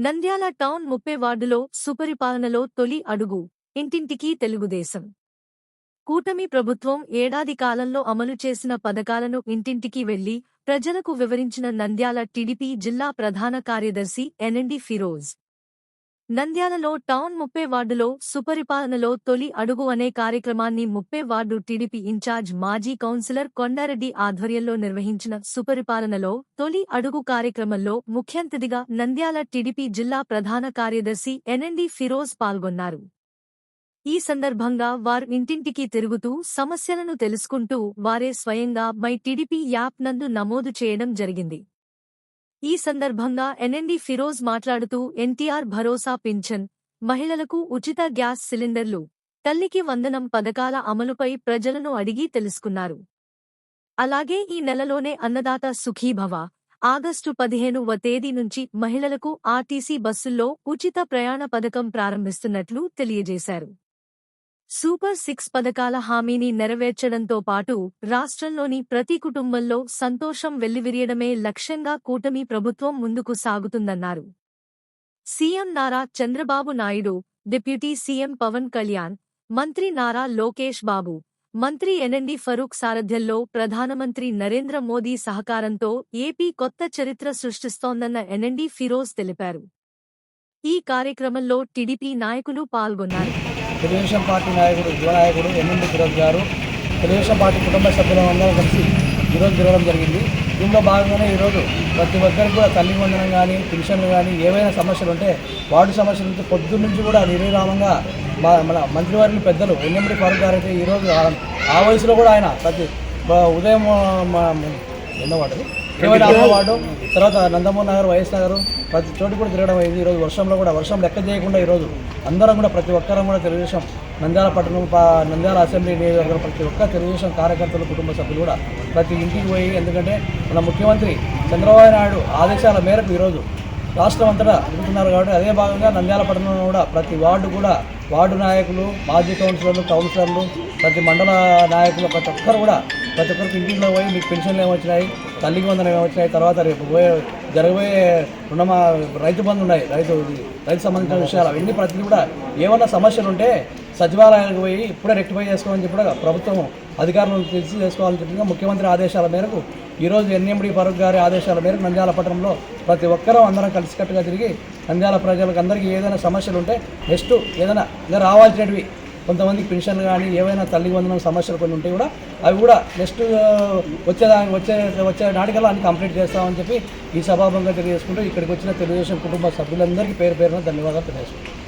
Nandyal town ముప్పై వార్డులో సుపరిపాలనలో తొలి అడుగు ఇంటింటికీ తెలుగుదేశం. కూటమి ప్రభుత్వం ఏడాది కాలంలో అమలు చేసిన పథకాలను ఇంటింటికి వెళ్ళి ప్రజలకు వివరించిన నంద్యాల టీడీపీ జిల్లా ప్రధాన కార్యదర్శి ఎన్ఎండి ఫిరోజ్. నంద్యాలలో టౌన్ ముప్పే వార్డులో సుపరిపాలనలో తొలి అడుగు అనే కార్యక్రమాన్ని ముప్పే వార్డు టీడీపీ ఇన్ఛార్జ్ మాజీ కౌన్సిలర్ కొండారెడ్డి ఆధ్వర్యంలో నిర్వహించిన సుపరిపాలనలో తొలి అడుగు కార్యక్రమంలో ముఖ్యంతిథిగా నంద్యాల టీడీపీ జిల్లా ప్రధాన కార్యదర్శి ఎన్ఎండి ఫిరోజ్ పాల్గొన్నారు. ఈ సందర్భంగా వారు ఇంటింటికి తిరుగుతూ సమస్యలను తెలుసుకుంటూ వారే స్వయంగా మై టీడీపీ యాప్ నందు నమోదు చేయడం జరిగింది. ఈ సందర్భంగా ఎన్ఎండి ఫిరోజ్ మాట్లాడుతూ ఎన్టీఆర్ భరోసా పింఛన్ మహిళలకు ఉచిత గ్యాస్ సిలిండర్లు తల్లికి వందనం పథకాల అమలుపై ప్రజలను అడిగి తెలుసుకున్నారు. అలాగే ఈ నెలలోనే అన్నదాత సుఖీభవ ఆగస్టు పదిహేనువ తేదీ నుంచి మహిళలకు ఆర్టీసీ బస్సుల్లో ఉచిత ప్రయాణ పథకం ప్రారంభిస్తున్నట్లు తెలియజేశారు. సూపర్ సిక్స్ పథకాల హామీని నెరవేర్చడంతో పాటు రాష్ట్రంలోని ప్రతి కుటుంబంలో సంతోషం వెల్లివిరియడమే లక్ష్యంగా కూటమి ప్రభుత్వం ముందుకు సాగుతుందన్నారు. CM Nara Chandrababu Naidu deputy CM Pawan Kalyan మంత్రి నారా లోకేష్ బాబు మంత్రి ఎన్ఎండి ఫరూక్ సారథ్యంలో ప్రధానమంత్రి నరేంద్ర మోదీ సహకారంతో ఏపీ కొత్త చరిత్ర సృష్టిస్తోందన్న ఎన్ఎండి ఫిరోజ్ తెలిపారు. ఈ కార్యక్రమంలో టీడీపీ నాయకులు పాల్గొన్నారు. తెలుగుదేశం పార్టీ నాయకుడు యువనాయకుడు ఎన్ఎండి ఫిరోజ్ గారు తెలుగుదేశం పార్టీ కుటుంబ సభ్యులందరూ కలిసి ఈరోజు తిరగడం జరిగింది. దీనిలో భాగంగానే ఈరోజు ప్రతి ఒక్కరికి కూడా తల్లి వందనం కానీ పెన్షన్లు కానీ ఏవైనా సమస్యలు ఉంటే వార్డు సమస్యలు ఉంటే పొద్దున్న నుంచి కూడా నిర్విరామంగా మా మన మంత్రివారిని పెద్దలు ఎన్ఎండి ఫారూక్ గారు అయితే ఈరోజు ఆ- ఆ వయసులో కూడా ఆయన ప్రతి ఉదయం ఎన్నో వార్డు వార్డు తర్వాత నందమూరి నగర్ వైఎస్ నగర్ ప్రతి చోటు కూడా తిరగడం అయింది. ఈరోజు వర్షంలో కూడా వర్షం లెక్క చేయకుండా ఈరోజు అందరం కూడా ప్రతి ఒక్కరం కూడా తెలుగుదేశం నంద్యాల పట్టణం నంద్యాల అసెంబ్లీ నియోజకవర్గం ప్రతి ఒక్క తెలుగుదేశం కార్యకర్తలు కుటుంబ సభ్యులు కూడా ప్రతి ఇంటికి పోయి ఎందుకంటే మన ముఖ్యమంత్రి చంద్రబాబు నాయుడు ఆదేశాల మేరకు ఈరోజు రాష్ట్రం అంతటా తిరుగుతున్నారు కాబట్టి అదే భాగంగా నంద్యాల పట్టణంలో కూడా ప్రతి వార్డు కూడా వార్డు నాయకులు మాజీ కౌన్సిలర్లు కౌన్సిలర్లు ప్రతి మండల నాయకులు ప్రతి ఒక్కరు కూడా ప్రతి ఒక్కరికి ఇంటిలో పోయి మీకు పెన్షన్లు ఏమొచ్చినాయి తల్లికి వందనం ఏమొచ్చినాయి తర్వాత రేపు పోయే జరగబోయే రుణమా రైతు బంధు ఉన్నాయి. రైతు రైతు సంబంధించిన విషయాలు అవన్నీ ప్రతి కూడా ఏమన్నా సమస్యలు ఉంటే సచివాలయానికి పోయి ఇప్పుడే రెక్టిఫై చేసుకోవాలని చెప్పి కూడా ప్రభుత్వం అధికారులను తెలిసి చేసుకోవాలని చెప్పి ముఖ్యమంత్రి ఆదేశాల మేరకు ఈరోజు ఎన్ఎండి ఫరూక్ గారి ఆదేశాల మేరకు నంద్యాల పట్టణంలో ప్రతి ఒక్కరూ అందరం కలిసికట్టుగా తిరిగి నంద్యాల ప్రజలకు అందరికీ ఏదైనా సమస్యలు ఉంటే నెక్స్ట్ ఏదైనా ఇంకా రావాల్సినవి కొంతమందికి పెన్షన్లు కానీ ఏవైనా తల్లి వందనం సమస్యలు కొన్ని ఉంటాయి కూడా అవి కూడా నెక్స్ట్ వచ్చే వచ్చే వచ్చే నాటికల్లా అన్ని కంప్లీట్ చేస్తామని చెప్పి ఈ సభాభంగా తెలియజేసుకుంటూ ఇక్కడికి వచ్చిన తెలుగుదేశం కుటుంబ సభ్యులందరికీ పేరు పేరున ధన్యవాదాలు తెలియజేసుకుంటాం